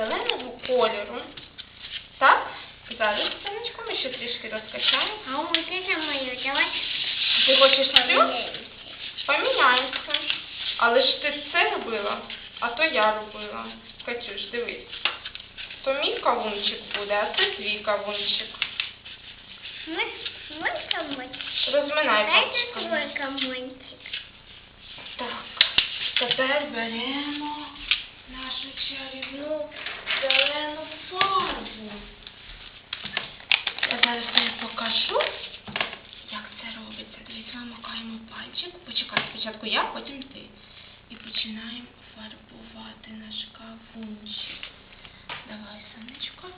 зеленого кольору. Так? Зараз, сонечко, ми ще трішки розкачаємо. А вот это мое, давай Ти хочеш цю? поміняємося. Поміняємося. Але ж ти це робила, а то я робила. Катюш, дивись. То мій кавунчик буде, а це твій кавунчик. Мы свой комочек. Розминай Это пальчиками. твой комочек. Так, тепер беремо нашу чарівну спочатку я, потім ти. І починаємо фарбувати наш кавунчик. Давай, сонечко.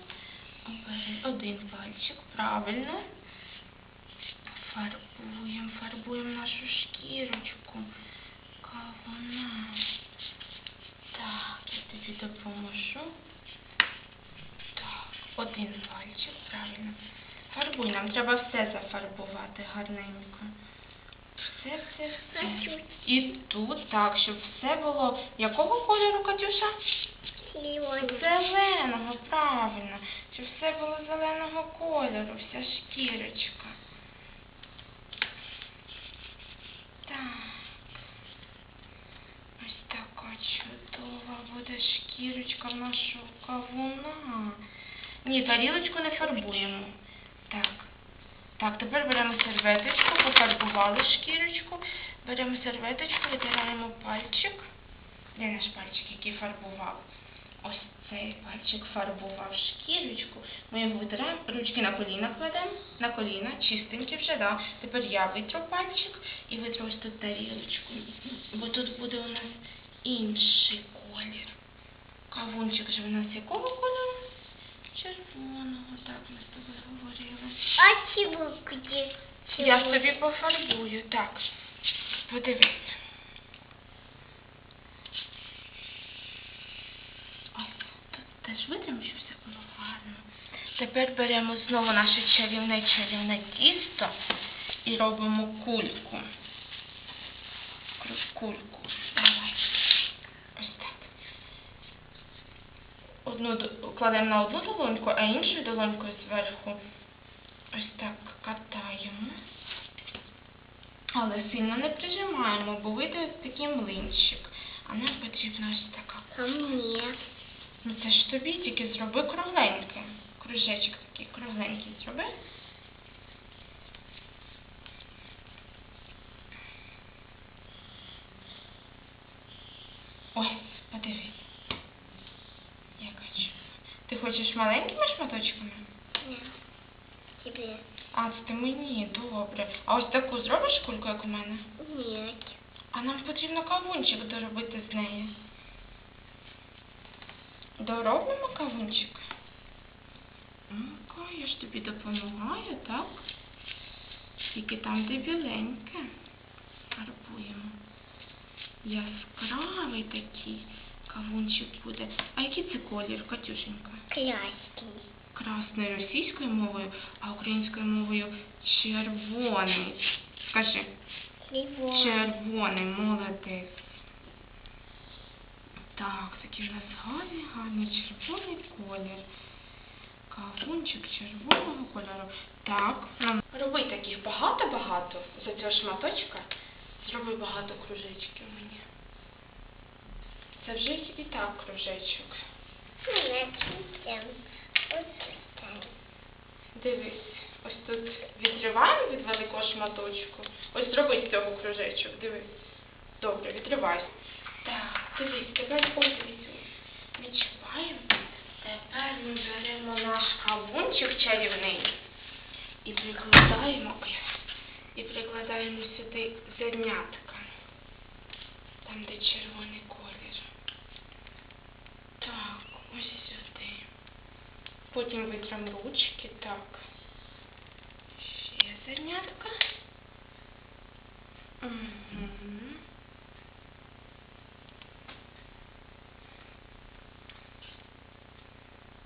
Обери один пальчик, правильно. Фарбуємо, фарбуємо нашу шкірочку. Кавуна. Так, я тобі допоможу. Так, один пальчик, правильно. Фарбуй, нам треба все зафарбувати гарненько. Все, все, все. І тут так, щоб все було якого кольору, Катюша? Зеленого, правильно. Щоб все було зеленого кольору, вся шкірочка. Так. Ось така чудова буде шкірочка нашого кавуна. Ні, тарілочку не фарбуємо. Так. Так, тепер беремо серветочку, пофарбували шкірочку. Беремо серветочку, витираємо пальчик. Де наш пальчик, який фарбував? Ось цей пальчик фарбував шкірочку. Ми його витираємо, ручки на коліна кладемо, на коліна, чистенькі вже, да. Тепер я витру пальчик і витру ось тут тарілочку. Бо тут буде у нас інший колір. Кавунчик же у нас якого кольору? Червоного, так ми з тобою говорили. А чего где? Я собі пофарбую, так. Подивись. Ось, тут теж видимо, що все було гарно. Тепер беремо знову наше чарівне чарівне тісто і робимо кульку. Кульку. Давай. Ось так. Одну кладемо на одну долоньку, а іншу долонькою зверху ось так катаємо. Але сильно не прижимаємо, бо вийде ось такий млинчик. А нам потрібна ось така. Ко мне. Ну це ж тобі тільки зроби кругленьке. Кружечок такий кругленький зроби. Ой, подивись. Яка чудова. Ти хочеш маленькими шматочками? Нет. Тебе. А, це ти мені, добре. А ось таку зробиш кульку, як у мене? Нет. А нам потрібно кавунчик доробити з неї. Доробимо кавунчик? Ну-ка, я ж тобі допомагаю, так? Тільки там, де біленьке. Фарбуємо. Яскравий такий кавунчик буде. А який це колір, Катюшенька? Красный. Красною російською мовою, а українською мовою червоний. Скажи. Его. Червоний, молодець. Так, такий у нас гарний, гарний червоний колір. Кавунчик червоного кольору. Так, нам роби таких багато-багато з цього шматочка. Зроби багато кружечків мені. Це вже і так кружечок. Дивись, ось тут відриваємо від великого шматочку. Ось зроби з цього кружечок, дивись. Добре, відривай. Так, дивись, тепер ось. Відчуваємо. Тепер ми беремо наш кавунчик чарівний і прикладаємо, ой, і прикладаємо сюди зернятка. Там, де червоний колір. Так, ось сюди. Потім витрам ручки, так. Ще зернятка. Угу.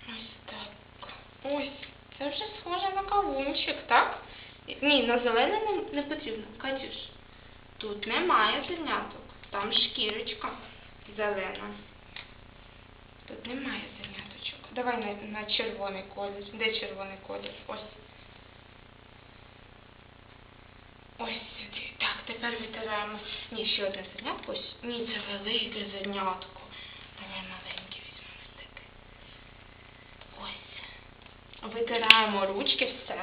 Ось так. Ось, це вже схоже на кавунчик, так? Ні, на зелене не, не потрібно. Катюш, тут немає зерняток. Там шкірочка зелена. Тут немає. Давай на, на червоний колір. Де червоний колір? Ось. Ось сюди. Так, тепер витираємо. Ні, ще одне зернятко. Ні, це велике зернятко. Давай маленьке візьмемо таке. Ось. Витираємо ручки, все.